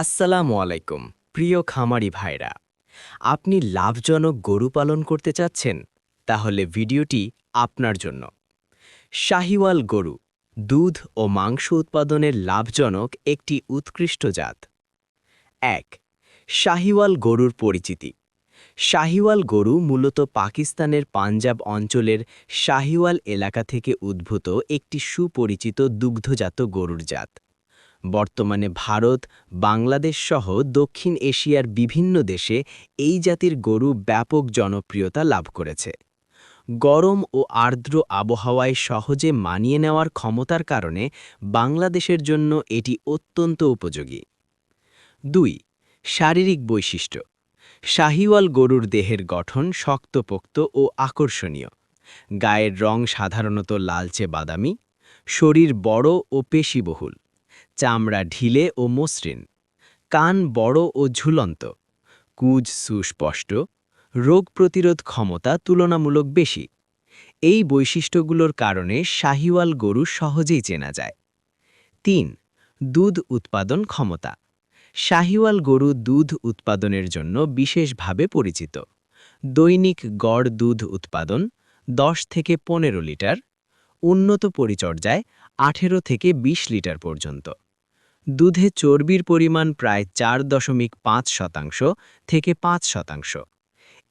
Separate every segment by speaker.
Speaker 1: আসসালামু আলাইকুম, প্রিয় খামারি ভাইরা। আপনি লাভজনক গরু পালন করতে চাচ্ছেন? তাহলে ভিডিওটি আপনার জন্য। শাহিওয়াল গরু, দুধ ও মাংস উৎপাদনের লাভজনক একটি উৎকৃষ্ট জাত। এক, শাহিওয়াল গরুর পরিচিতি। শাহিওয়াল গরু মূলত পাকিস্তানের পাঞ্জাব অঞ্চলের শাহিওয়াল এলাকা থেকে উদ্ভূত একটি সুপরিচিত দুগ্ধজাত গরুর জাত। বর্তমানে ভারত, বাংলাদেশ সহ দক্ষিণ এশিয়ার বিভিন্ন দেশে এই জাতির গরু ব্যাপক জনপ্রিয়তা লাভ করেছে। গরম ও আর্দ্র আবহাওয়ায় সহজে মানিয়ে নেওয়ার ক্ষমতার কারণে বাংলাদেশের জন্য এটি অত্যন্ত উপযোগী। দুই, শারীরিক বৈশিষ্ট্য। শাহিওয়াল গরুর দেহের গঠন শক্তপোক্ত ও আকর্ষণীয়। গায়ের রং সাধারণত লালচে বাদামি। শরীর বড় ও পেশিবহুল। চামড়া ঢিলে ও মসৃণ। কান বড় ও ঝুলন্ত। কুজ সুস্পষ্ট। রোগ প্রতিরোধ ক্ষমতা তুলনামূলক বেশি। এই বৈশিষ্ট্যগুলোর কারণে শাহিওয়াল গরু সহজেই চেনা যায়। তিন, দুধ উৎপাদন ক্ষমতা। শাহিওয়াল গরু দুধ উৎপাদনের জন্য বিশেষভাবে পরিচিত। দৈনিক গড় দুধ উৎপাদন 10 থেকে পনেরো লিটার। উন্নত পরিচর্যায় আঠেরো থেকে ২০ লিটার পর্যন্ত। দুধে চর্বির পরিমাণ প্রায় চার দশমিক পাঁচ শতাংশ থেকে পাঁচ শতাংশ।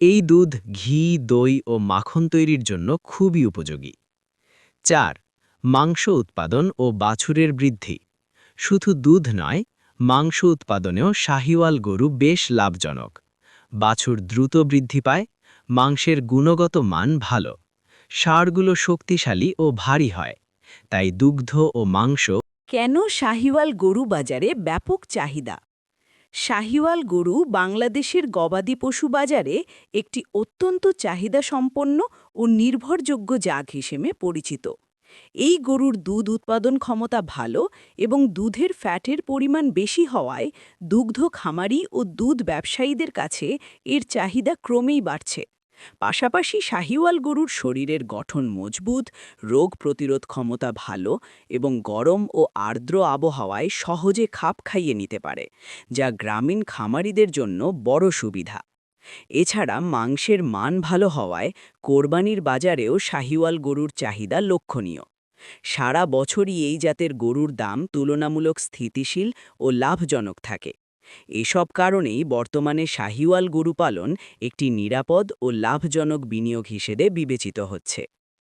Speaker 1: এই দুধ ঘি, দই ও মাখন তৈরির জন্য খুবই উপযোগী। চার, মাংস উৎপাদন ও বাছুরের বৃদ্ধি। শুধু দুধ নয়, মাংস উৎপাদনেও শাহিওয়াল গরু বেশ লাভজনক। বাছুর দ্রুত বৃদ্ধি পায়, মাংসের গুণগত মান ভালো। সারগুলো শক্তিশালী ও ভারী হয়, তাই দুগ্ধ ও মাংস
Speaker 2: কেন শাহিওয়াল গরু বাজারে ব্যাপক চাহিদা? শাহিওয়াল গরু বাংলাদেশের গবাদি পশু বাজারে একটি অত্যন্ত চাহিদা সম্পন্ন ও নির্ভরযোগ্য জাগ হিসেবে পরিচিত। এই গরুর দুধ উৎপাদন ক্ষমতা ভালো এবং দুধের ফ্যাটের পরিমাণ বেশি হওয়ায় দুগ্ধ খামারি ও দুধ ব্যবসায়ীদের কাছে এর চাহিদা ক্রমেই বাড়ছে। পাশাপাশি শাহিওয়াল গরুর শরীরের গঠন মজবুত, রোগ প্রতিরোধ ক্ষমতা ভালো এবং গরম ও আর্দ্র আবহাওয়ায় সহজে খাপ খাইয়ে নিতে পারে, যা গ্রামীণ খামারিদের জন্য বড় সুবিধা। এছাড়া মাংসের মান ভালো হওয়ায় কোরবানির বাজারেও শাহিওয়াল গরুর চাহিদা লক্ষণীয়। সারা বছরই এই জাতের গরুর দাম তুলনামূলক স্থিতিশীল ও লাভজনক থাকে। এসব কারণেই বর্তমানে শাহিওয়াল গরু পালন একটি নিরাপদ ও লাভজনক বিনিয়োগ হিসেবে বিবেচিত হচ্ছে।